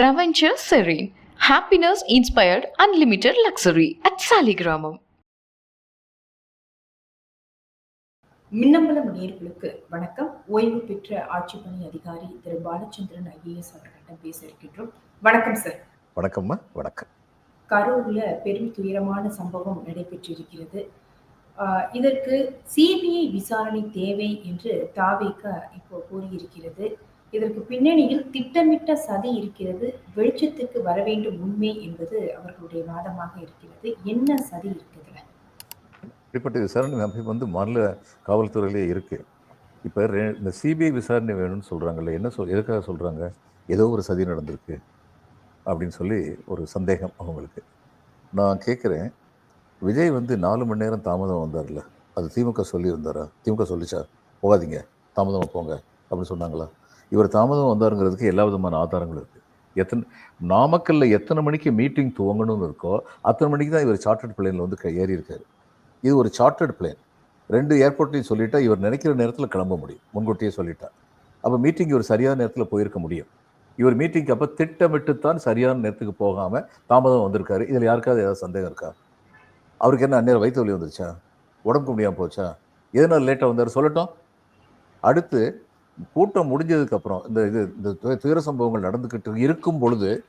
Traventure Serene. Happiness inspired unlimited luxury at Saligramam. Minnambalam நேயர்களுக்கு வணக்கம். ஓய்வு பெற்ற ஆட்சி பணி அதிகாரி திரு. பாலச்சந்திரன் ஐஏஎஸ் அவர்களிடம் பேச இருக்கின்றோம். வணக்கம் சார் வணக்கம்மா. வணக்கம். கரூர்ல பெரும் துயரமான சம்பவம் நடைபெற்றிருக்கிறது. ஆஹ் இதற்கு சிபிஐ விசாரணை தேவை என்று தாவேக இப்போ கூறியிருக்கிறது. இதற்கு பின்னணியில் திட்டமிட்ட சதி இருக்கிறது வெளிச்சத்துக்கு வர வேண்டும் உண்மை என்பது அவர்களுடைய வாதமாக இருக்கிறது. என்ன சதி இருக்குதுல இப்படிப்பட்ட விசாரணை அமைப்பு வந்து மாநில காவல்துறையிலே இருக்கு. இப்போ இந்த சிபிஐ விசாரணை வேணும்னு சொல்கிறாங்கல்ல என்ன சொல் எதுக்காக சொல்கிறாங்க ஏதோ ஒரு சதி நடந்திருக்கு அப்படின்னு சொல்லி ஒரு சந்தேகம் அவங்களுக்கு. நான் கேட்குறேன் விஜய் வந்து நாலு மணி நேரம் தாமதம் வந்தார்ல அது திமுக சொல்லியிருந்தாரா? திமுக சொல்லிச்சா போகாதீங்க தாமதமாக போங்க அப்படின்னு சொன்னாங்களா? இவர் தாமதம் வந்தாருங்கிறதுக்கு எல்லா விதமான ஆதாரங்களும் இருக்குது எத்தனை நாமக்கல்ல எத்தனை மணிக்கு மீட்டிங் துவங்கணும்னு இருக்கோ அத்தனை மணிக்கு தான் இவர் சார்ட்டர்ட் பிளேனில் வந்து ஏறி இருக்காரு. இது ஒரு சார்ட்டர்ட் பிளேன் ரெண்டு ஏர்போர்ட்லையும் சொல்லிட்டா இவர் நினைக்கிற நேரத்தில் கிளம்ப முடியும். முன்கூட்டியே சொல்லிட்டா. அப்போ மீட்டிங் இவர் சரியான நேரத்தில் போயிருக்க முடியும். இவர் மீட்டிங்க்கு அப்போ திட்டமிட்டு தான் சரியான நேரத்துக்கு போகாமல் தாமதம் வந்திருக்காரு. இதில் யாருக்காவது ஏதாவது சந்தேகம் இருக்கா? அவருக்கு என்ன அந்நேரம் வயிற்று வலி வந்துருச்சா? உடம்புக்கு முடியாமல் போச்சா? எதனால் லேட்டாக வந்தார்? சொல்லட்டும். அடுத்து கூட்டம் முடிஞ்சதுக்கப்புறம் இந்த இது இந்த து- துயர சம்பவங்கள் நடந்துக்கிட்டு இருக்கும் பொழுது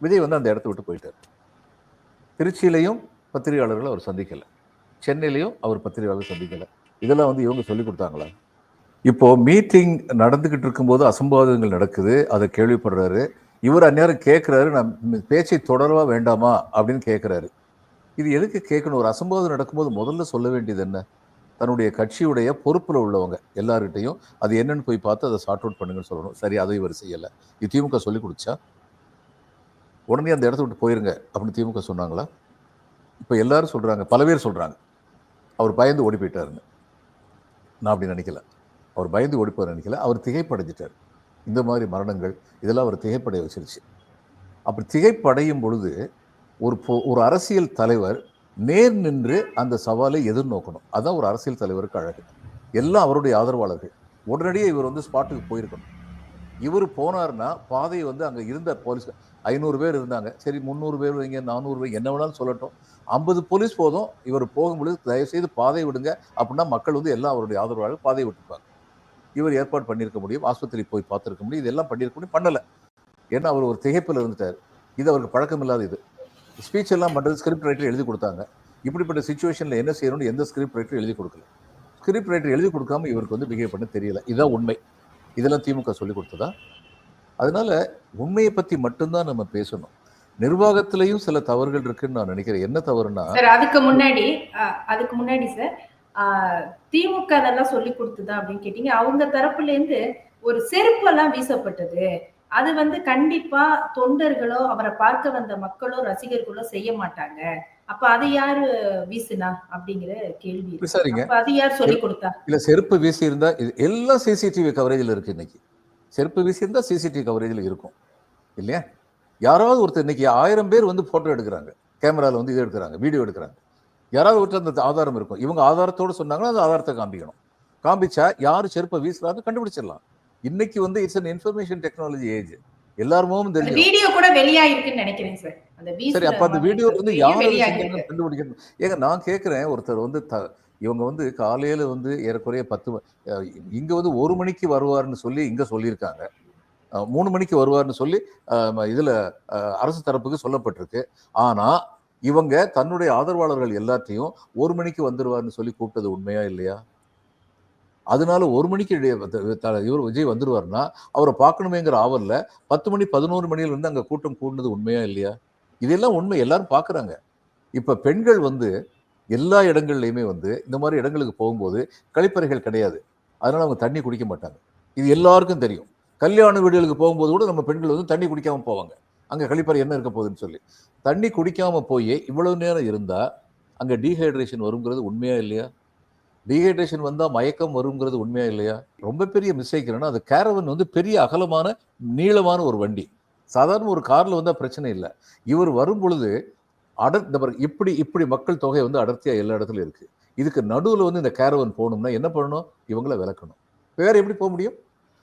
விஜய் வந்து அந்த இடத்த விட்டு போயிட்டார். திருச்சியிலையும் பத்திரிகையாளர்களை அவர் சந்திக்கலை. சென்னையிலையும் அவர் பத்திரிகையாளர் சந்திக்கலை. இதெல்லாம் வந்து இவங்க சொல்லி கொடுத்தாங்களா? இப்போது மீட்டிங் நடந்துக்கிட்டு இருக்கும்போது அசம்பாவிதங்கள் நடக்குது. அதை கேள்விப்படுறாரு. இவர் அந்நேரம் கேட்குறாரு நான் பேச்சை தொடரவா வேண்டாமா? அப்படின்னு கேட்குறாரு இது எதுக்கு கேட்கணும்? ஒரு அசம்பாவிதம் நடக்கும்போது முதல்ல சொல்ல வேண்டியது என்ன? தன்னுடைய கட்சியுடைய பொறுப்பில் உள்ளவங்க எல்லார்கிட்டையும் அது என்னன்னு போய் பார்த்து அதை சார்ட் அவுட் பண்ணுங்கன்னு சொல்லணும். சரி அதை இவர் செய்யலை. இது திமுக சொல்லி கொடுத்தா உடனே அந்த இடத்த விட்டு போயிருங்க அப்படின்னு திமுக சொன்னாங்களா? இப்போ எல்லாரும் சொல்கிறாங்க பல பேர் சொல்கிறாங்க அவர் பயந்து ஓடி போயிட்டாருங்க. நான் அப்படி நினைக்கல. அவர் பயந்து ஓடி நினைக்கல. அவர் திகைப்படைஞ்சிட்டார். இந்த மாதிரி மரணங்கள் இதெல்லாம் அவர் திகைப்படைய வச்சிருச்சு. அப்படி திகைப்படையும் பொழுது ஒரு பொ- ஒரு அரசியல் தலைவர் நேர் நின்று அந்த சவாலை எதிர்நோக்கணும். அதுதான் ஒரு அரசியல் தலைவருக்கு அழகு. எல்லாம் அவருடைய ஆதரவாளர்கள். உடனடியே இவர் வந்து ஸ்பாட்டுக்கு போயிருக்கணும். இவர் போனார்னா பாதையை வந்து அங்கே இருந்த போலீஸ் ஐநூறு பேர் இருந்தாங்க. சரி முந்நூறு பேர் வைங்க நானூறு பேர் என்ன வேணாலும் சொல்லட்டும். ஐம்பது போலீஸ் போதும். இவர் போகும்பொழுது தயவுசெய்து பாதை விடுங்க அப்படின்னா மக்கள் வந்து எல்லாம் அவருடைய ஆதரவாளர்கள் பாதை விட்டுருப்பாங்க இவர் ஏற்பாடு பண்ணியிருக்க முடியும். ஆஸ்பத்திரி போய் பார்த்துருக்க முடியும். இதெல்லாம் பண்ணியிருக்க முடியும். பண்ணலை. ஏன்னா அவர் ஒரு திகைப்பில் இருந்துட்டார். இது அவருக்கு பழக்கம் இல்லாத இது. ஸ்பீச் எல்லாம் பண்ணுறது ஸ்கிரிப்ட் ரைட்டர் எழுதி கொடுத்தாங்க. இப்படிப்பட்ட சுச்சுவேஷனில் என்ன செய்யணும்னு எந்த ஸ்கிரிப்ட் ரைட்டர் எழுதி கொடுக்கல. ஸ்கிரிப்ட் ரைட்டர் எழுதி கொடுக்காம இவருக்கு வந்து பிஹேவ் பண்ண தெரியல. இதுதான் உண்மை. இதெல்லாம் திமுக சொல்லி கொடுத்ததா? அதனால உண்மையை பற்றி மட்டும்தான் நம்ம பேசணும். நிர்வாகத்திலையும் சில தவறுகள் இருக்குன்னு நான் நினைக்கிறேன். என்ன தவறுனா சார் அதுக்கு முன்னாடி அதுக்கு முன்னாடி சார் திமுக அதெல்லாம் சொல்லி கொடுத்ததா அப்படின்னு கேட்டீங்க. அவங்க தரப்புல இருந்து ஒரு செருப்பு எல்லாம் வீசப்பட்டது. அது வந்து கண்டிப்பா தொண்டர்களோ அவரை பார்க்க வந்த மக்களோ ரசிகர்களோ செய்ய மாட்டாங்க. அப்ப அது யாரு வீசுனா அப்படிங்கிற கேள்வி அப்ப அது யார் சொல்லி கொடுத்தா? இல்ல செருப்பு வீசி இருந்தா எல்லாம் சிசிடிவி கவரேஜில் இருக்கு இன்னைக்கு. செருப்பு வீசி இருந்தா சிசிடிவி கவரேஜில் இருக்கும். இல்லையா? யாராவது ஒருத்தர் இன்னைக்கு ஆயிரம் பேர் வந்து போட்டோ எடுக்கிறாங்க. கேமரால வந்து இது எடுக்கிறாங்க வீடியோ எடுக்கிறாங்க. யாராவது ஒருத்தர் அந்த ஆதாரம் இருக்கும். இவங்க ஆதாரத்தோடு சொன்னாங்கன்னா அந்த ஆதாரத்தை காமிக்கணும் காமிச்சா யார் செருப்பை வீசுறாங்க கண்டுபிடிச்சிடலாம். இன்னைக்கு வந்து it's an information technology age எல்லாருமும் தெரியும். வீடியோ கூட வெளியாயிருக்குன்னு நினைக்கிறேன் சார் சரி அப்ப அந்த வீடியோ வந்து யார் கண்டுபிடிக்கணும்? ஏங்க நான் கேட்குறேன் ஒருத்தர் வந்து இவங்க வந்து காலையில வந்து ஏறக்குறைய பத்து இங்க வந்து ஒரு மணிக்கு வருவார்னு சொல்லி இங்க சொல்லியிருக்காங்க. மூணு மணிக்கு வருவார்னு சொல்லி இதுல அரசு தரப்புக்கு சொல்லப்பட்டிருக்கு. ஆனா இவங்க தன்னுடைய ஆதரவாளர்கள் எல்லாத்தையும் ஒரு மணிக்கு வந்துருவார்னு சொல்லி கூப்பிட்டது உண்மையா இல்லையா? அதனால ஒரு மணிக்கு இவர் விஜய் வந்துடுவார்னா அவரை பார்க்கணுமேங்கிற ஆவலில் பத்து மணி பதினோரு மணியில் இருந்து அங்கே கூட்டம் கூடினது உண்மையா இல்லையா? இதெல்லாம் உண்மை எல்லாரும் பார்க்குறாங்க. இப்போ பெண்கள் வந்து எல்லா இடங்கள்லையுமே வந்து இந்த மாதிரி இடங்களுக்கு போகும்போது கழிப்பறைகள் கிடையாது. அதனால் அவங்க தண்ணி குடிக்க மாட்டாங்க. இது எல்லாருக்கும் தெரியும். கல்யாண வீடுகளுக்கு போகும்போது கூட நம்ம பெண்கள் வந்து தண்ணி குடிக்காமல் போவாங்க. அங்கே கழிப்பறை என்ன இருக்க போகுதுன்னு சொல்லி. தண்ணி குடிக்காமல் போய் இவ்வளவு நேரம் இருந்தால் அங்கே டீஹைட்ரேஷன் வருங்கிறது உண்மையா இல்லையா? டீஹைட்ரேஷன் வந்தால் மயக்கம் வருங்கிறது உண்மையா இல்லையா? ரொம்ப பெரிய மிஸ்டேக் என்னன்னா அது கேரவன் வந்து பெரிய அகலமான நீளமான ஒரு வண்டி. சாதாரண ஒரு காரில் வந்தால் பிரச்சனை இல்லை. இவர் வரும் பொழுது அடர் இப்படி இப்படி மக்கள் தொகை வந்து அடர்த்தியாக எல்லா இடத்துலையும் இருக்குது இதுக்கு நடுவில் வந்து இந்த கேரவன் போகணும்னா என்ன பண்ணணும்? இவங்கள விளக்கணும். வேற எப்படி போக முடியும்?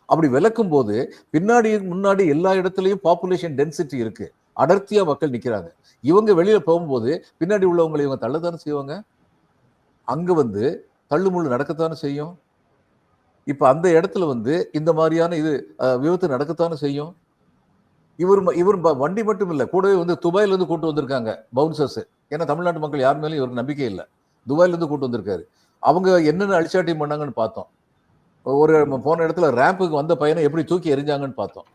அப்படி விளக்கும் போது பின்னாடி முன்னாடி எல்லா இடத்துலையும் பாப்புலேஷன் டென்சிட்டி இருக்குது அடர்த்தியாக மக்கள் நிற்கிறாங்க இவங்க வெளியில் போகும்போது பின்னாடி உள்ளவங்களை இவங்க தள்ளதானே செய்வாங்க? அங்கே வந்து தள்ளுமுள்ளு நடக்கத்தானே செய்யும்? இப்போ அந்த இடத்துல வந்து இந்த மாதிரியான இது விபத்து நடக்கத்தானே செய்யும்? இவர் இவர் வண்டி மட்டும் இல்லை கூடவே வந்து துபாயிலேருந்து கூட்டு வந்திருக்காங்க பவுன்சர்ஸ் ஏன்னா தமிழ்நாட்டு மக்கள் யார் மேலேயும் இவருக்கு நம்பிக்கை இல்லை. துபாயிலேருந்து கூட்டு வந்திருக்காரு. அவங்க என்னென்ன அழிச்சாட்டியம் பண்ணாங்கன்னு பார்த்தோம். ஒரு போன இடத்துல ரேம்புக்கு வந்த பையனை எப்படி தூக்கி எறிஞ்சாங்கன்னு பார்த்தோம்.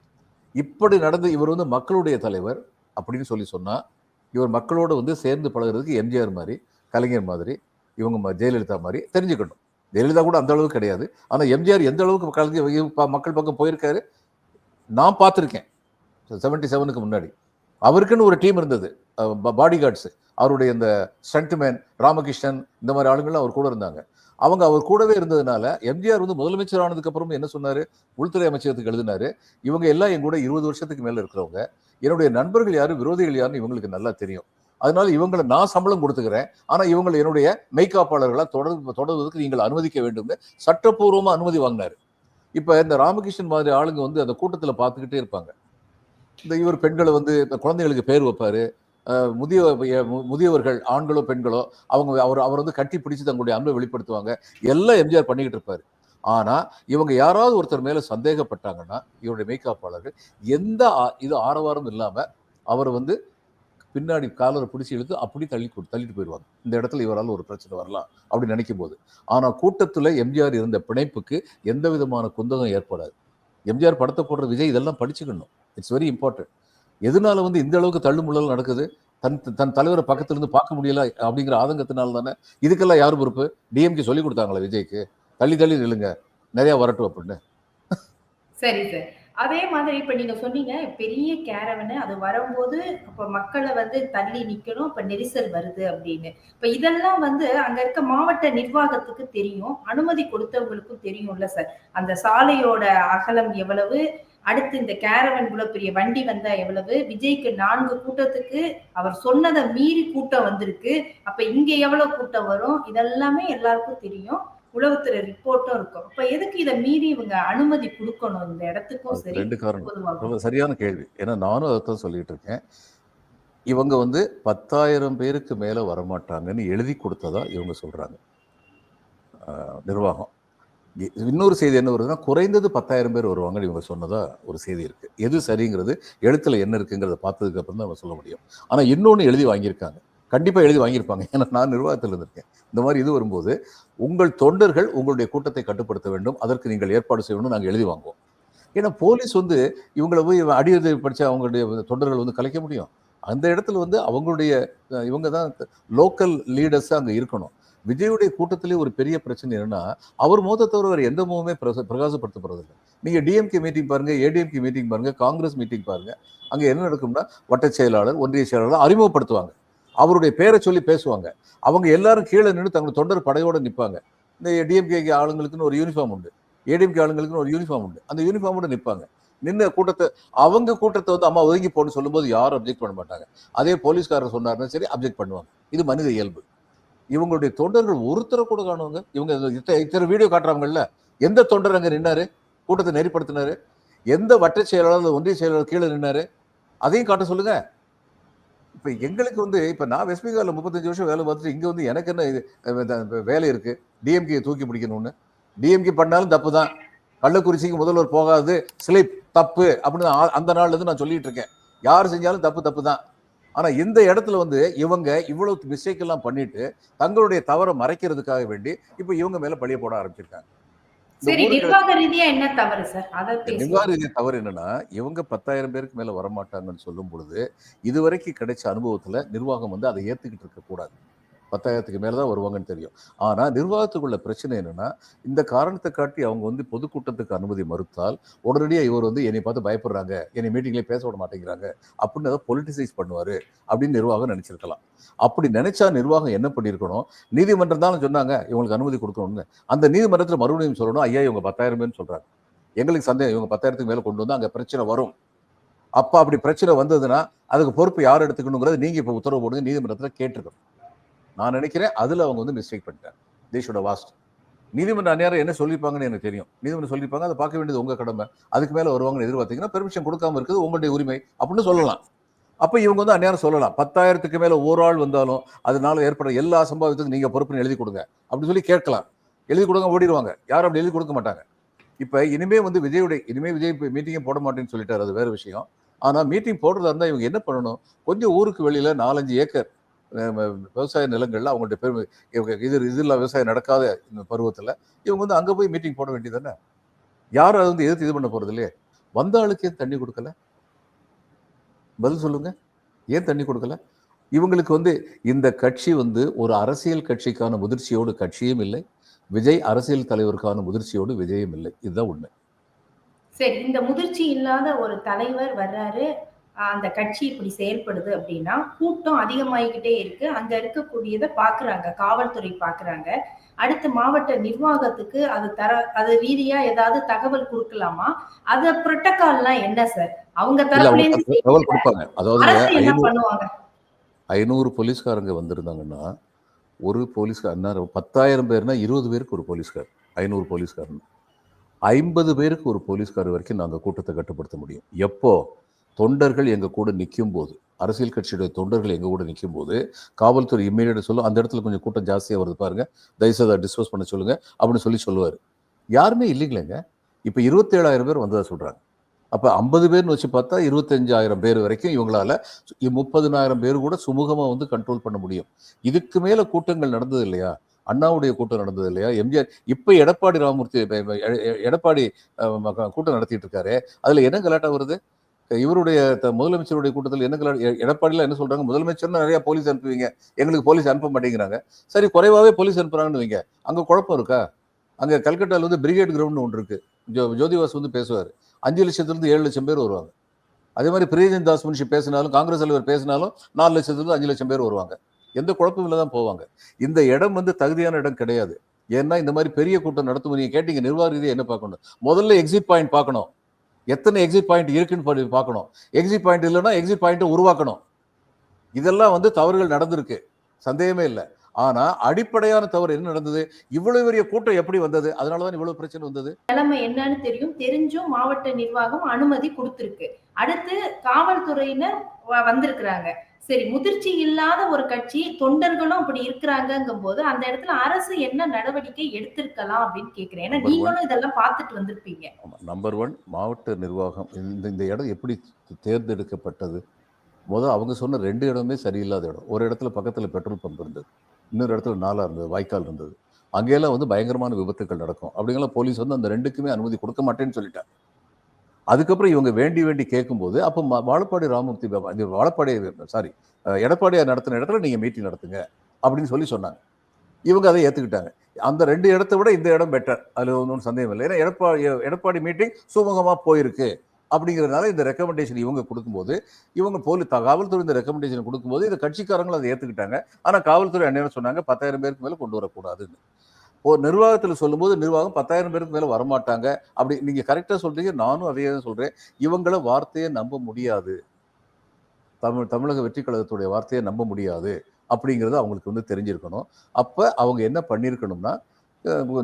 இப்படி நடந்து இவர் வந்து மக்களுடைய தலைவர் அப்படின்னு சொல்லி சொன்னால் இவர் மக்களோட வந்து சேர்ந்து பழகுறதுக்கு எம்ஜிஆர் மாதிரி கலைஞர் மாதிரி இவங்க ஜெயலலிதா மாதிரி தெரிஞ்சுக்கணும். ஜெயலலிதா கூட அந்த அளவுக்கு கிடையாது. ஆனால் எம்ஜிஆர் எந்த அளவுக்கு கலந்து ப- மக்கள் பக்கம் போயிருக்காரு? நான் பார்த்துருக்கேன். செவன்டி செவனுக்கு முன்னாடி. அவருக்குன்னு ஒரு டீம் இருந்தது. பாடி கார்ட்ஸு அவருடைய இந்த ஸ்டண்ட்மேன் ராமகிருஷ்ணன் இந்த மாதிரி ஆளுங்கள்லாம் அவர் கூட இருந்தாங்க. அவங்க அவர் கூடவே இருந்ததுனால எம்ஜிஆர் வந்து முதலமைச்சர் ஆனதுக்கப்புறம் என்ன சொன்னார்? உள்துறை அமைச்சகத்துக்கு எழுதினாரு. இவங்க எல்லாம் என் கூட இருபது வருஷத்துக்கு மேலே இருக்கிறவங்க. என்னுடைய நண்பர்கள் யாரும் விரோதிகள் யாருன்னு இவங்களுக்கு நல்லா தெரியும். அதனால இவங்களை நான் சம்பளம் கொடுத்துக்கிறேன். ஆனால் இவங்களை என்னுடைய மெய்காப்பாளர்களா தொடர்பு தொடர்வதற்கு நீங்கள் அனுமதிக்க வேண்டும்னு சட்டப்பூர்வமாக அனுமதி வாங்கினார். இப்போ இந்த ராமகிருஷ்ணன் மாதிரி ஆளுங்க வந்து அந்த கூட்டத்தில் பார்த்துக்கிட்டே இருப்பாங்க. இந்த இவர் பெண்களை வந்து இப்ப குழந்தைகளுக்கு பேர் வைப்பார். முதிய முதியவர்கள் ஆண்களோ பெண்களோ அவங்க அவர் அவர் வந்து கட்டி பிடிச்சி தங்களுடைய அன்பை வெளிப்படுத்துவாங்க. எல்லாம் எம்ஜிஆர் பண்ணிக்கிட்டு இருப்பார். ஆனால் இவங்க யாராவது ஒருத்தர் மேலே சந்தேகப்பட்டாங்கன்னா இவருடைய மெய்காப்பாளர்கள் எந்த ஆ- இது ஆரவாரம் இல்லாமல் அவர் வந்து பின்னாடி காலரை பிடிச்சி இழுத்து அப்படி தள்ளி கொடு- தள்ளிட்டு போயிடுவாங்க. இந்த இடத்துல இவரால் ஒரு பிரச்சனை வரலாம் அப்படி நினைக்கும் போது ஆனால் கூட்டத்தில் எம்ஜிஆர் இருந்த பிணைப்புக்கு எந்த விதமான குந்தகம் ஏற்படாது. எம்ஜிஆர் படத்தை போடுற விஜய் இதெல்லாம் படிச்சுக்கணும். இட்ஸ் வெரி இம்பார்ட்டன்ட் எதனால வந்து இந்த அளவுக்கு தள்ளுமுள்ளல் நடக்குது? தன் தன் தலைவரை பக்கத்துலேருந்து பார்க்க முடியல அப்படிங்கிற ஆதங்கத்தினால தானே இதுக்கெல்லாம் யார் பொறுப்பு? டிஎம்கே சொல்லி கொடுத்தாங்களா விஜய்க்கு. தள்ளி தள்ளி நில்லுங்க. நிறையா வரட்டும் அப்படின்னு. சரி சார். அதே மாதிரி இப்ப நீங்க சொன்னீங்க பெரிய கேரவனு அது வரும்போது அப்ப மக்களை வந்து தள்ளி நிக்கணும் இப்ப நெரிசல் வருது அப்படின்னு. இப்ப இதெல்லாம் வந்து அங்க இருக்க மாவட்ட நிர்வாகத்துக்கு தெரியும் அனுமதி கொடுத்தவங்களுக்கும் தெரியும்ல சார். அந்த சாலையோட அகலம் எவ்வளவு அடுத்து இந்த கேரவன் இவ்வளவு பெரிய வண்டி வந்தா எவ்வளவு விஜய்க்கு நான்கு கூட்டத்துக்கு அவர் சொன்னதை மீறி கூட்டம் வந்திருக்கு அப்ப இங்க எவ்வளவு கூட்டம் வரும் இதெல்லாமே எல்லாருக்கும் தெரியும். உளவுத்துறை ரிப்போர்ட்டும் இருக்கும். அப்ப எதுக்கு இதை மீறி இவங்க அனுமதி கொடுக்கணும் இந்த இடத்துக்கும் சரி ரெண்டு காரணம். சரியான கேள்வி. ஏன்னா நானும் அதைத்தான் சொல்லிட்டு இருக்கேன். இவங்க வந்து பத்தாயிரம் பேருக்கு மேல வரமாட்டாங்கன்னு எழுதி கொடுத்ததா இவங்க சொல்றாங்க. ஆஹ் நிர்வாகம். இன்னொரு செய்தி என்ன வருதுன்னா குறைந்தது பத்தாயிரம் பேர் வருவாங்கன்னு இவங்க சொன்னதா ஒரு செய்தி இருக்கு. எது சரிங்கிறது எழுத்துல என்ன இருக்குங்கிறத பார்த்ததுக்கு அப்புறம் தான் நம்ம சொல்ல முடியும். ஆனா இன்னொன்னு எழுதி வாங்கியிருக்காங்க. கண்டிப்பாக எழுதி வாங்கியிருப்பாங்க. ஏன்னா நான் நிர்வாகத்தில் இருந்திருக்கேன். இந்த மாதிரி இது வரும்போது உங்கள் தொண்டர்கள் உங்களுடைய கூட்டத்தை கட்டுப்படுத்த வேண்டும். அதற்கு நீங்கள் ஏற்பாடு செய்யணும்னு நாங்கள் எழுதி வாங்குவோம். ஏன்னா போலீஸ் வந்து இவங்களை போய் அடியுறுதி படித்தா அவங்களுடைய தொண்டர்கள் வந்து கலைக்க முடியும். அந்த இடத்துல வந்து அவங்களுடைய இவங்க தான் லோக்கல் லீடர்ஸ் அங்கே இருக்கணும். விஜயுடைய கூட்டத்திலே ஒரு பெரிய பிரச்சனை என்னன்னா அவர் மோத தவிர வேறு எந்த முகமே பிரச- பிரகாசப்படுத்தப்படுறதில்லை. நீங்கள் டிஎம்கே மீட்டிங் பாருங்கள் ஏடிஎம்கே மீட்டிங் பாருங்கள் காங்கிரஸ் மீட்டிங் பாருங்கள் அங்கே என்ன நடக்கும்னா வட்டச் செயலாளர் ஒன்றிய செயலாளர் அறிமுகப்படுத்துவாங்க. அவருடைய பேரை சொல்லி பேசுவாங்க. அவங்க எல்லாரும் கீழே நின்று தங்கள் தொண்டர் படையோடு நிற்பாங்க. இந்த டிஎம்கே ஆளுங்களுக்குன்னு ஒரு யூனிஃபார்ம் உண்டு. ஏடிஎம்கே ஆளுங்களுக்குன்னு ஒரு யூனிஃபார்ம் உண்டு. அந்த யூனிஃபார்மோட நிற்பாங்க. நின்று கூட்டத்தை அவங்க கூட்டத்தை வந்து அம்மா ஒதுங்கி போன்னு சொல்லும்போது யாரும் அப்ஜெக்ட் பண்ண மாட்டாங்க. அதே போலீஸ்காரர் சொன்னார்னா சரி அப்ஜெக்ட் பண்ணுவாங்க. இது மனித இயல்பு. இவங்களுடைய தொண்டர்கள் ஒருத்தரை கூட காணுவாங்க இவங்க இத்தனை இத்தனை வீடியோ காட்டுறாங்கல்ல எந்த தொண்டர் அங்கே நின்னாரு? கூட்டத்தை நெறிப்படுத்தினாரு? எந்த வட்ட செயலாளர் ஒன்றிய செயலாளர் கீழே நின்னாரு? அதையும் காட்ட சொல்லுங்க. இப்ப எங்களுக்கு வந்து இப்ப நான் வெஸ்ட் பெங்கால்ல முப்பத்தஞ்சு வருஷம் வேலை பார்த்துட்டு இங்க வந்து எனக்கு என்ன இது வேலை இருக்கு? டிஎம்கே தூக்கி பிடிக்கணும்னு. டிஎம்கே பண்ணாலும் தப்பு தான். கள்ளக்குறிச்சிக்கு முதல்வர் போகாது. ஸ்லிப் தப்பு அப்படின்னு அந்த நாள்ல இருந்து நான் சொல்லிட்டு இருக்கேன். யார் செஞ்சாலும் தப்பு தப்பு தான். ஆனா இந்த இடத்துல வந்து இவங்க இவ்வளவு மிஸ்டேக் எல்லாம் பண்ணிட்டு தங்களுடைய தவறை மறைக்கிறதுக்காக வேண்டி இப்ப இவங்க மேல பழிய போட ஆரம்பிச்சிருக்காங்க. நிர்வாக ரீதியா என்ன தவறு சார்? அதை பேசுவோம். நிர்வாக ரீதியா தவறு என்னன்னா இவங்க பத்தாயிரம் பேருக்கு மேல வரமாட்டாங்கன்னு சொல்லும் பொழுது இதுவரைக்கும் கிடைச்ச அனுபவத்துல நிர்வாகம் வந்து அதை ஏத்துக்கிட்டு இருக்க கூடாது பத்தாயிரத்துக்கு மேலே தான் வருவாங்கன்னு தெரியும். ஆனால் நிர்வாகத்துக்குள்ள பிரச்சனை என்னன்னா இந்த காரணத்தை காட்டி அவங்க வந்து பொதுக்கூட்டத்துக்கு அனுமதி மறுத்தால் உடனடியாக இவர் வந்து என்னை பார்த்து பயப்படுறாங்க என்னை மீட்டிங்லேயே பேச விட மாட்டேங்கிறாங்க அப்படின்னு அதை பொலிட்டிசைஸ் பண்ணுவார் அப்படின்னு நிர்வாகம் நினச்சிருக்கலாம். அப்படி நினைச்சா நிர்வாகம் என்ன பண்ணியிருக்கணும்? நீதிமன்றம் தான் சொன்னாங்க இவங்களுக்கு அனுமதி கொடுக்கணும்னு. அந்த நீதிமன்றத்தில் மறுபடியும் சொல்லணும் ஐயா இவங்க பத்தாயிரம் பேர்னு சொல்கிறாங்க எங்களுக்கு சந்தேகம் இவங்க பத்தாயிரத்துக்கு மேலே கொண்டு வந்து அங்கே பிரச்சனை வரும். அப்போ அப்படி பிரச்சனை வந்ததுன்னா அதுக்கு பொறுப்பு யார் எடுத்துக்கணுங்கிறது நீங்கள் இப்போ உத்தரவு போடுங்க நீதிமன்றத்தில் கேட்டிருக்கணும். நான் நினைக்கிறேன் அதில் அவங்க வந்து மிஸ்டேக் பண்ணிட்டாங்க. தேஷோட வாஸ்ட் நீதிமன்ற அந்நேரம் என்ன சொல்லியிருப்பாங்கன்னு எனக்கு தெரியும். நீதிமன்றம் சொல்லியிருப்பாங்க அதை பார்க்க வேண்டியது உங்கள் கடமை. அதுக்கு மேலே வருவாங்கன்னு எதிர்பார்த்தீங்கன்னா பெர்மிஷன் கொடுக்காம இருக்குது உங்களுடைய உரிமை அப்படின்னு சொல்லலாம். அப்போ இவங்க வந்து அந்நேரம் சொல்லலாம். பத்தாயிரத்துக்கு மேலே ஒரு ஆள் வந்தாலும் அதனால ஏற்படுற எல்லா சம்பவத்துக்கும் நீங்கள் பொறுப்புன்னு எழுதி கொடுங்க. அப்படின்னு சொல்லி கேட்கலாம். எழுதி கொடுங்க ஓடிடுவாங்க. யாரும் அப்படி எழுதி கொடுக்க மாட்டாங்க. இப்போ இனிமே வந்து விஜயுடைய இனிமே விஜய் மீட்டிங்கே போட மாட்டேன்னு சொல்லிட்டார் அது வேறு விஷயம். ஆனால் மீட்டிங் போடுறதா இருந்தால் இவங்க என்ன பண்ணணும்? கொஞ்சம் ஊருக்கு வெளியில் நாலஞ்சு ஏக்கர் விவசாய நிலங்கள்ல அவங்கள்ட்ட பெருமை இது இதில் விவசாயம் நடக்காத இந்த பருவத்துல இவங்க வந்து அங்க போய் மீட்டிங் போட வேண்டியதானே யாரும் அதை வந்து எதிர்த்து இது பண்ண போறது இல்லையே? வந்த ஆளுக்கு ஏன் தண்ணி கொடுக்கல? பதில் சொல்லுங்க. ஏன் தண்ணி கொடுக்கல? இவங்களுக்கு வந்து இந்த கட்சி வந்து ஒரு அரசியல் கட்சிக்கான முதிர்ச்சியோடு கட்சியும் இல்லை விஜய் அரசியல் தலைவருக்கான முதிர்ச்சியோடு விஜயும் இல்லை. இதுதான் உண்மை. சரி இந்த முதிர்ச்சி இல்லாத ஒரு தலைவர் வர்றாரு. அந்த கட்சி இப்படி செயல்படுது அப்படின்னா கூட்டம் அதிகமாகிக்கிட்டே இருக்கு. அங்க இருக்கக்கூடியதை பாக்குறாங்க காவல்துறை பாக்குறாங்க. அடுத்து மாவட்ட நிர்வாகத்துக்கு அது தர அது ரீதியா ஏதாவது தகவல் கொடுக்கலாமா? அத புரோட்டோகால்லாம் என்ன சார்? அவங்க தரப்புல தகவல் கொடுப்பாங்க. அதாவது என்ன ஐநூறு பண்ணுவாங்க? ஐநூறு போலீஸ்காரங்க வந்திருந்தாங்கன்னா ஒரு போலீஸ்கார் பத்தாயிரம் பேர்னா இருபது பேருக்கு ஒரு போலீஸ்கார் ஐநூறு போலீஸ்காரன். ஐம்பது பேருக்கு ஒரு போலீஸ்கார் வரைக்கும் நாங்கள் கூட்டத்தை கட்டுப்படுத்த முடியும். எப்போ? தொண்டர்கள் எங்கள் கூட நிற்கும் போது அரசியல் கட்சியுடைய தொண்டர்கள் எங்கள் கூட நிற்கும் போது காவல்துறை இம்மீடியட்டாக சொல்லும் அந்த இடத்துல கொஞ்சம் கூட்டம் ஜாஸ்தியாக வருது பாருங்கள் தயவுசெய்து அதை டிஸ்போஸ் பண்ண சொல்லுங்கள் அப்படின்னு சொல்லி சொல்லுவார். யாருமே இல்லைங்களேங்க. இப்போ இருபத்தேழாயிரம் பேர் வந்ததாக சொல்கிறாங்க அப்போ ஐம்பது பேர்னு வச்சு பார்த்தா இருபத்தஞ்சாயிரம் பேர் வரைக்கும் இவங்களால முப்பதுனாயிரம் பேர் கூட சுமூகமாக வந்து கண்ட்ரோல் பண்ண முடியும். இதுக்கு மேலே கூட்டங்கள் நடந்தது இல்லையா? அண்ணாவுடைய கூட்டம் நடந்தது இல்லையா? எம்ஜிஆர் இப்போ எடப்பாடி ராமமூர்த்தி எடப்பாடி ம- கூட்டம் நடத்திட்டு இருக்காரு. அதில் என்ன கலாட்டா வருது? இவருடைய முதலமைச்சருடைய கூட்டத்தில் என்ன எடப்பாடியில் என்ன சொல்றாங்க? முதலமைச்சர்னா நிறைய போலீஸ் அனுப்புவீங்க. எங்களுக்கு போலீஸ் அனுப்ப மாட்டேங்கிறாங்க. சரி குறைவாகவே போலீஸ் அனுப்புறாங்கன்னு வைங்க. அங்கே குழப்பம் இருக்கா? அங்கே கல்கட்டாவில் வந்து பிரிகேட் கிரவுண்ட் ஒன்று இருக்கு. ஜோ ஜோதிவாஸ் வந்து பேசுவார். அஞ்சு லட்சத்துலேருந்து ஏழு லட்சம் பேர் வருவாங்க. அதே மாதிரி பிரியஜன் தாஸ் முன்ஷி பேசினாலும் காங்கிரஸ் தலைவர் பேசினாலும் நாலு லட்சத்துலேருந்து அஞ்சு லட்சம் பேர் வருவாங்க. எந்த குழப்பம் இல்லை தான் போவாங்க. இந்த இடம் வந்து தகுதியான இடம் கிடையாது. ஏன்னா இந்த மாதிரி பெரிய கூட்டம் நடத்தும் நீங்கள் கேட்டீங்க நிர்வாக ரீதியாக என்ன பார்க்கணும்? முதல்ல எக்ஸிட் பாயிண்ட் பார்க்கணும். எத்தனை எக்ஸிட் பாயிண்ட் இருக்குன்னு பார்க்கணும். எக்ஸிட் பாயிண்ட் இல்லைன்னா எக்ஸிட் பாயிண்ட்டை உருவாக்கணும். இதெல்லாம் வந்து தவறுகள் நடந்திருக்கு. சந்தேகமே இல்லை. ஆனா அடிப்படையான தவறு என்ன நடந்தது? இவ்வளவு பெரிய கூட்டம் எப்படி வந்தது? அதனாலதான் இவ்வளவு பிரச்சனை வந்தது. நிலைமை என்னன்னு தெரியும். தெரிஞ்சும் மாவட்ட நிர்வாகம் அனுமதி கொடுத்திருக்கு. அடுத்து காவல்துறையினர் வந்திருக்கிறாங்க. சரி முதிர்ச்சி இல்லாத ஒரு கட்சி தொண்டர்களும் அப்படி இருக்கிறாங்கங்கும் போது அந்த இடத்துல அரசு என்ன நடவடிக்கை எடுத்திருக்கலாம் அப்படின்னு கேக்குறேன். ஏன்னா. நீங்களும் இதெல்லாம் பார்த்துட்டு வந்திருப்பீங்க. நம்பர் ஒன் மாவட்ட நிர்வாகம். இந்த இந்த இடம் எப்படி தேர்ந்தெடுக்கப்பட்டது? முதல் அவங்க சொன்ன ரெண்டு இடமே சரியில்லாத இடம். ஒரு இடத்துல பக்கத்தில் பெட்ரோல் பம்ப் இருந்தது. இன்னொரு இடத்துல நாலா இருந்தது வாய்க்கால் இருந்தது. அங்கெல்லாம் வந்து பயங்கரமான விபத்துக்கள் நடக்கும். அப்படிங்கலாம் போலீஸ் வந்து அந்த ரெண்டுக்குமே அனுமதி கொடுக்க மாட்டேன்னு சொல்லிட்டாங்க. அதுக்கப்புறம் இவங்க வேண்டி வேண்டி கேட்கும்போது அப்போ வாழப்பாடி ராமமூர்த்தி பாபா வாழப்பாடி சாரி எடப்பாடியார் நடத்தின இடத்துல நீங்கள் மீட்டிங் நடத்துங்க அப்படின்னு சொல்லி சொன்னாங்க. இவங்க அதை ஏற்றுக்கிட்டாங்க அந்த ரெண்டு இடத்த விட இந்த இடம் பெட்டர் அதில் ஒன்றும் சந்தேகம் இல்லை. ஏன்னா எடப்பாடி எடப்பாடி மீட்டிங் சுமூகமாக போயிருக்கு அப்படிங்கிறதுனால இந்த ரெக்கமெண்டேஷன் இவங்க கொடுக்கும்போது இவங்க போலி காவல்துறை இந்த ரெக்கமெண்டேஷன் கொடுக்கும்போது இந்த கட்சிக்காரங்களும் அதை ஏற்றுக்கிட்டாங்க ஆனால் காவல்துறை அந்நேரம் சொன்னாங்க பத்தாயிரம் பேருக்கு மேலே கொண்டு வரக்கூடாதுன்னு. ஒரு நிர்வாகத்தில் சொல்லும்போது நிர்வாகம் பத்தாயிரம் பேருக்கு மேலே வரமாட்டாங்க. அப்படி நீங்கள் கரெக்டாக சொல்கிறீங்க நானும் அதே தான் சொல்கிறேன் இவங்கள வார்த்தையை நம்ப முடியாது. தமிழ் தமிழக வெற்றி கழகத்துடைய வார்த்தையை நம்ப முடியாது. அப்படிங்கிறது அவங்களுக்கு வந்து தெரிஞ்சிருக்கணும். அப்போ அவங்க என்ன பண்ணியிருக்கணும்னா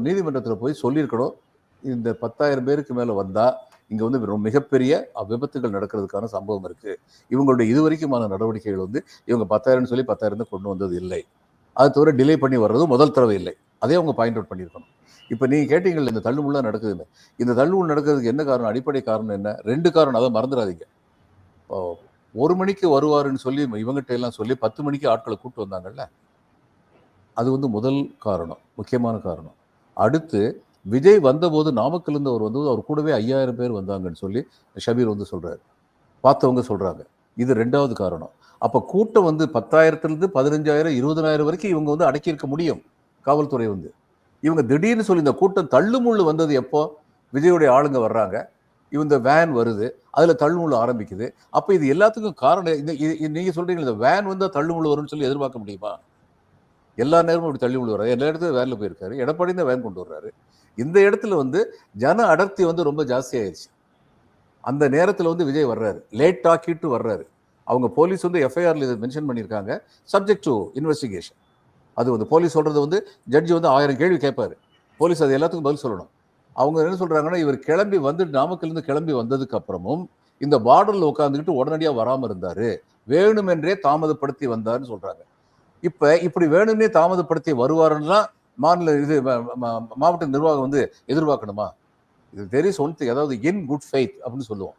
நீதிமன்றத்தில் போய் சொல்லியிருக்கணும் இந்த பத்தாயிரம் பேருக்கு மேலே வந்தால் இங்கே வந்து ரொம்ப மிகப்பெரிய விபத்துகள் நடக்கிறதுக்கான சம்பவம் இருக்குது இவங்களுடைய இதுவரைக்குமான நடவடிக்கைகள் வந்து இவங்க பத்தாயிரம்னு சொல்லி பத்தாயிரம் தான் கொண்டு வந்தது இல்லை. அது தவிர டிலே பண்ணி வர்றதும் முதல் தடவை இல்லை. அதே அவங்க பாயிண்ட் அவுட் பண்ணியிருக்கணும். இப்போ நீங்கள் கேட்டீங்கல்ல இந்த தள்ளுமுள்ளாக நடக்குதுன்னு. இந்த தள்ளுமுள் நடக்கிறதுக்கு என்ன காரணம்? அடிப்படை காரணம் என்ன? ரெண்டு காரணம். அதை மறந்துடாதீங்க. இப்போ ஒரு மணிக்கு வருவாருன்னு சொல்லி இவங்ககிட்ட எல்லாம் சொல்லி பத்து மணிக்கு ஆட்களை கூப்பிட்டு வந்தாங்கல்ல? அது வந்து முதல் காரணம். முக்கியமான காரணம். அடுத்து விஜய் வந்தபோது நாமக்கல் இருந்து அவர் வந்து அவர் கூடவே ஐயாயிரம் பேர் வந்தாங்கன்னு சொல்லி ஷபீர் வந்து சொல்கிறாரு பார்த்தவங்க சொல்கிறாங்க இது ரெண்டாவது காரணம். அப்போ கூட்டம் வந்து பத்தாயிரத்துலேருந்து பதினஞ்சாயிரம் இருபதனாயிரம் வரைக்கும் இவங்க வந்து அடக்கியிருக்க முடியும். காவல்துறை வந்து. இவங்க திடீர்னு சொல்லி இந்த கூட்டம் தள்ளுமுள்ளு வந்தது எப்போ? விஜயுடைய ஆளுங்க வர்றாங்க. இந்த வேன் வருது. அதில் தள்ளுமுள்ளு ஆரம்பிக்குது. அப்போ இது எல்லாத்துக்கும் காரணம் இந்த நீங்கள் சொல்கிறீங்க இந்த வேன் வந்தால் தள்ளுமுள்ளு வரும்னு சொல்லி எதிர்பார்க்க முடியுமா? எல்லா நேரமும் இப்படி தள்ளுமுள்ளு வர்றாரு எல்லா இடத்துல வேனில் போயிருக்காரு. எடப்பாடி தான் வேன் கொண்டு வர்றாரு. இந்த இடத்துல வந்து ஜன அடர்த்தி வந்து ரொம்ப ஜாஸ்தியாயிருச்சு. அந்த நேரத்தில் வந்து விஜய் வர்றாரு. லேட் ஆக்கிட்டு வர்றாரு. அவங்க போலீஸ் வந்து எஃப்ஐஆரில் இதை மென்ஷன் பண்ணியிருக்காங்க. சப்ஜெக்ட் டு இன்வெஸ்டிகேஷன் அது வந்து போலீஸ் சொல்கிறது வந்து ஜட்ஜி வந்து ஆயிரம் கேள்வி கேட்பாரு. போலீஸ் அது எல்லாத்துக்கும் பதில் சொல்லணும். அவங்க என்ன சொல்கிறாங்கன்னா இவர் கிளம்பி வந்து நாமக்கல்லேருந்து கிளம்பி வந்ததுக்கு அப்புறமும் இந்த பார்டரில் உட்காந்துக்கிட்டு உடனடியாக வராமல் இருந்தார். வேணுமென்றே தாமதப்படுத்தி வந்தாருன்னு சொல்கிறாங்க இப்போ இப்படி வேணும்னே தாமதப்படுத்தி வருவாருன்னா மாநில இது மாவட்ட நிர்வாகம் வந்து எதிர்பார்க்கணுமா? இது தெரிஸ் ஒன் அதாவது இன் குட் ஃபெய்த் அப்படின்னு சொல்லுவோம்.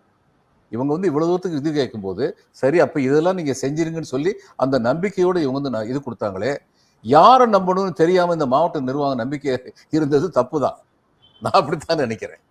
இவங்க வந்து இவ்வளோ தூரத்துக்கு இது கேட்கும்போது சரி அப்போ இதெல்லாம் நீங்கள் செஞ்சிருங்கன்னு சொல்லி அந்த நம்பிக்கையோடு இவங்க வந்து நான் இது கொடுத்தாங்களே யாரை நம்பணும்னு தெரியாமல் இந்த மாவட்ட நிர்வாகம் நம்பிக்கை இருந்தது தப்பு தான் நான் அப்படித்தான் நினைக்கிறேன்.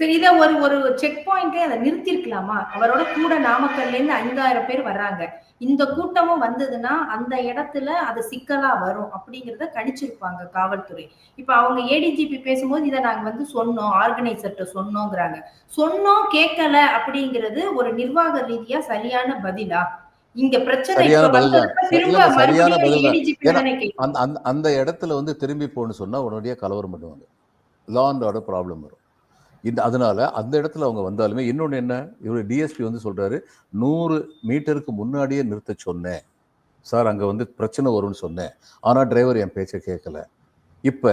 சரி இதை ஒரு ஒரு செக் பாயிண்டே அதை நிறுத்திருக்கலாமா? அவரோட கூட நாமக்கல்ல இருந்து ஐந்தாயிரம் பேர் வர்றாங்க. இந்த கூட்டமும் வந்ததுன்னா அந்த இடத்துல அது சிக்கலா வரும் அப்படிங்கிறத கணிச்சிருப்பாங்க காவல்துறை. இப்ப அவங்க ஏடிஜிபி பேசும்போது இதை நாங்க வந்து சொன்னோம் ஆர்கனைசர்கிட்ட சொன்னோங்கிறாங்க. சொன்னோம் கேட்கல அப்படிங்கிறது ஒரு நிர்வாக ரீதியா சரியான பதிலா? இங்க. அந்த இடத்துல வந்து திரும்பி போகணும்னு சொன்னா உடனடியாக கலவரம் பண்ணுவாங்க. லா அண்ட் ஆர்டர் ப்ராப்ளம் வரும். இந்த அதனால அந்த இடத்துல அவங்க வந்தாலுமே இன்னொன்று என்ன? இவர் டிஎஸ்பி வந்து சொல்றாரு நூறு மீட்டருக்கு முன்னாடியே நிறுத்த சொன்னேன். சார் அங்கே வந்து பிரச்சனை வரும்னு சொன்னேன். ஆனால் டிரைவர் என் பேச்சை கேட்கல இப்போ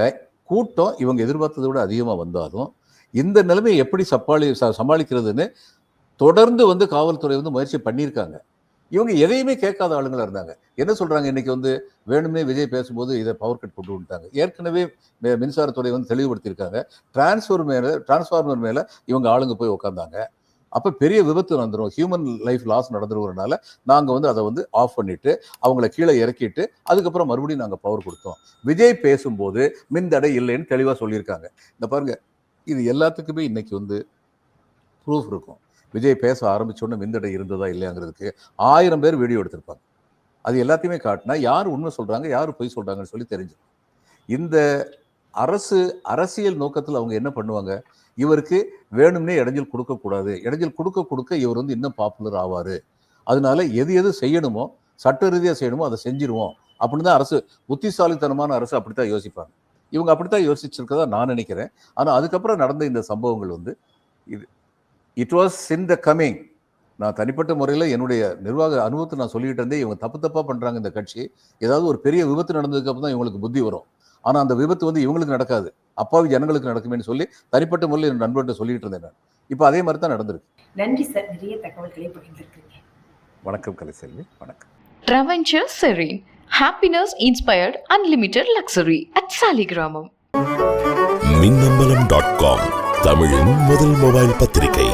கூட்டம் இவங்க எதிர்பார்த்ததை விட அதிகமாக வந்தாலும் இந்த நிலைமையை எப்படி சப்பாளி சமாளிக்கிறதுன்னு தொடர்ந்து வந்து காவல்துறை வந்து முயற்சி பண்ணியிருக்காங்க. இவங்க எதையுமே கேட்காத ஆளுங்களா இருந்தாங்க. என்ன சொல்றாங்க இன்னைக்கு வந்து வேணும்னே விஜய் பேசும்போது இதை பவர் கட் கொண்டு வந்துட்டாங்க ஏற்கனவே மின்சாரத்துறை வந்து தெளிவுபடுத்தியிருக்காங்க. டிரான்ஸ்ஃபர் மேல டிரான்ஸ்ஃபார்மர் மேல இவங்க ஆளுங்க போய் உட்காந்தாங்க அப்போ பெரிய விபத்து நடந்துடும் ஹியூமன் லைஃப் லாஸ் நடந்துருவதுனால நாங்கள் வந்து அதை வந்து ஆஃப் பண்ணிவிட்டு அவங்கள கீழே இறக்கிட்டு அதுக்கப்புறம் மறுபடியும் நாங்கள் பவர் கொடுத்தோம். விஜய் பேசும்போது மின்தடை இல்லைன்னு தெளிவாக சொல்லியிருக்காங்க. இந்த பாருங்க இது எல்லாத்துக்குமே இன்னைக்கு வந்து ப்ரூஃப் இருக்கும். விஜய் பேச ஆரம்பிச்சோன்னே மின்தடை இருந்ததா இல்லையாங்கிறதுக்கு ஆயிரம் பேர் வீடியோ எடுத்திருப்பாங்க. அது எல்லாத்தையுமே காட்டினா யார் உண்மை சொல்கிறாங்க யார் பொய் சொல்கிறாங்கன்னு சொல்லி தெரிஞ்சு இந்த அரசு அரசியல் நோக்கத்தில் அவங்க என்ன பண்ணுவாங்க? இவருக்கு வேணும்னே இடைஞ்சல் கொடுக்கக்கூடாது. இடைஞ்சல் கொடுக்க கொடுக்க இவர் வந்து இன்னும் பாப்புலர் ஆவார். அதனால எது எது செய்யணுமோ சட்ட ரீதியாக செய்யணுமோ அதை செஞ்சிருவோம் அப்படின்னு தான் அரசு புத்திசாலித்தனமான அரசு அப்படித்தான் யோசிப்பாங்க. இவங்க அப்படித்தான் யோசிச்சிருக்கதா நான் நினைக்கிறேன். ஆனால் அதுக்கப்புறம் நடந்த இந்த சம்பவங்கள் வந்து இது it was in the coming நான் தனிப்பட்ட முறையில் என்னுடைய நிர்வாக அனுபவத்தை நான் சொல்லிட்டு இருந்தே இவங்க தப்பு தப்பாக பண்ணுறாங்க இந்த கட்சி. ஏதாவது ஒரு பெரிய விபத்து நடந்ததுக்கு அப்புறம் தான் இவங்களுக்கு புத்தி வரும். ஆனால் அந்த விபத்து வந்து இவங்களுக்கு நடக்காது. அப்பாவி ஜனங்களுக்கு நடக்குமேன்னு சொல்லி தனிப்பட்ட முறையில் என் நண்பர்கிட்ட சொல்லிட்டு இருந்தேன் நான். இப்போ அதே மாதிரி தான் நடந்திருக்கு. நன்றி சார். நிறைய தகவல்களை பகிர்ந்திருக்கீங்க. வணக்கம் கலைசெல்வி வணக்கம். Traventure Serene. Happiness inspired unlimited luxury at Saligramam. Minnambalam dot com தமிழின் முதல் மொபைல் பத்திரிகை.